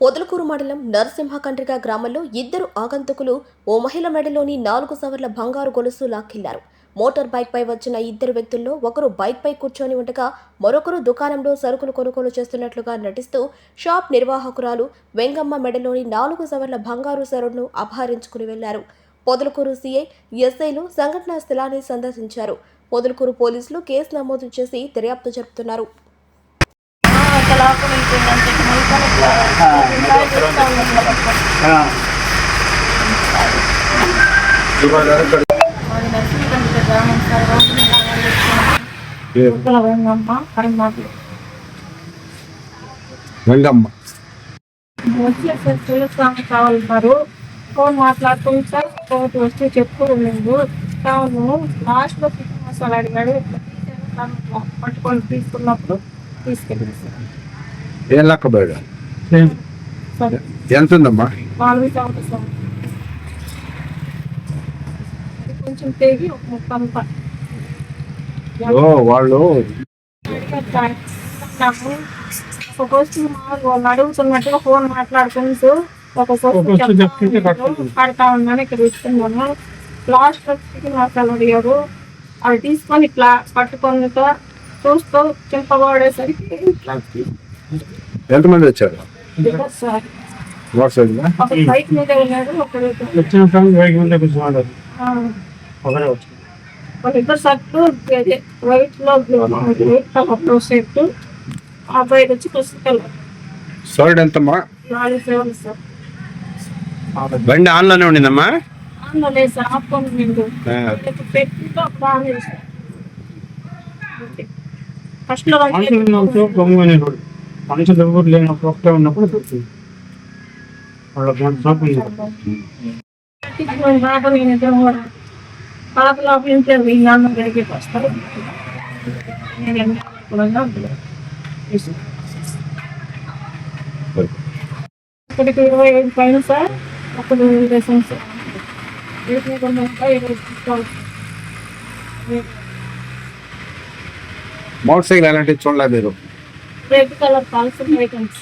పొదలకూరు మండలం నరసింహకండ్రిక గ్రామంలో ఇద్దరు ఆగంతుకులు ఓ మహిళ మెడలోని నాలుగు సవర్ల బంగారు గొలుసు లాక్కిల్లారు మోటార్ బైక్పై వచ్చిన ఇద్దరు వ్యక్తుల్లో ఒకరు బైక్పై కూర్చొని ఉండగా మరొకరు దుకాణంలో సరుకులు కొనుగోలు చేస్తున్నట్లుగా నటిస్తూ షాప్ నిర్వాహకురాలు వెంగమ్మ మెడలోని నాలుగు సవర్ల బంగారు సరుడును అపహరించుకుని వెళ్ళారు. పొదలకూరు సీఐ ఎస్ఐలు సంఘటనా స్థలాన్ని సందర్శించారు. పొదలకూరు పోలీసులు కేసు నమోదు చేసి దర్యాప్తు జరుపుతున్నారు. వెంగమ్మ తెలుస్తాము కావాలన్నారు ఫోన్ సార్ కోర్టు వస్తే చెప్పు లేదు కావును లాస్ట్లో చికెన్ మసాలా అడిగాడు. పట్టుకొని తీసుకున్నప్పుడు తీసుకెళ్ళింది సార్. ఏం లెక్క ఎంత ఉందమ్మా నాలుగు కొంచెం తెగి ఒక ముప్పై ఓ వాళ్ళు వాళ్ళు అడుగుతున్నట్టుగా ఫోన్ మాట్లాడుకుంటూ ఒక కడతా ఉన్నాను. ఇక్కడ ఇస్తున్నాను లాస్ట్ వచ్చి అసలు అడిగారు అవి తీసుకొని ఇట్లా చూస్తూ చింపబడేసరికి ఎంతమంది వచ్చారు? బైక్ మీద ఉన్నాడు ఒకడు వచ్చిన టైం వేగి ఉంటే ఒకరే వచ్చి వాళ్ళిద్దరు షర్ట్లు వైట్లో వైట్ కలర్లో షర్ట్ ఆ. వచ్చి పుస్తకాలు సోర్డ్ ఎంతమ్మా నాలుగు సేవలు సార్ బండి ఆన్లోనే ఉండిందమ్మా లేదు సార్ ఫస్ట్లో మనుషులు ఎవరు లేనప్పుడు ఒకటే ఉన్నప్పుడు దొరుకుతుంది వాళ్ళ గంట ఉంటుంది. ఇప్పటికి ఇరవై ఐదు పైన సార్ అప్పుడు దేశం సార్ వీటిని కొన్ని ఉంటాయి, ఇరవై తీసుకోవాలి. మోటార్ సైకిల్ ఎలాంటివి చూడలే మీరు రెడ్ కలర్ కాల్సిన ఐటమ్స్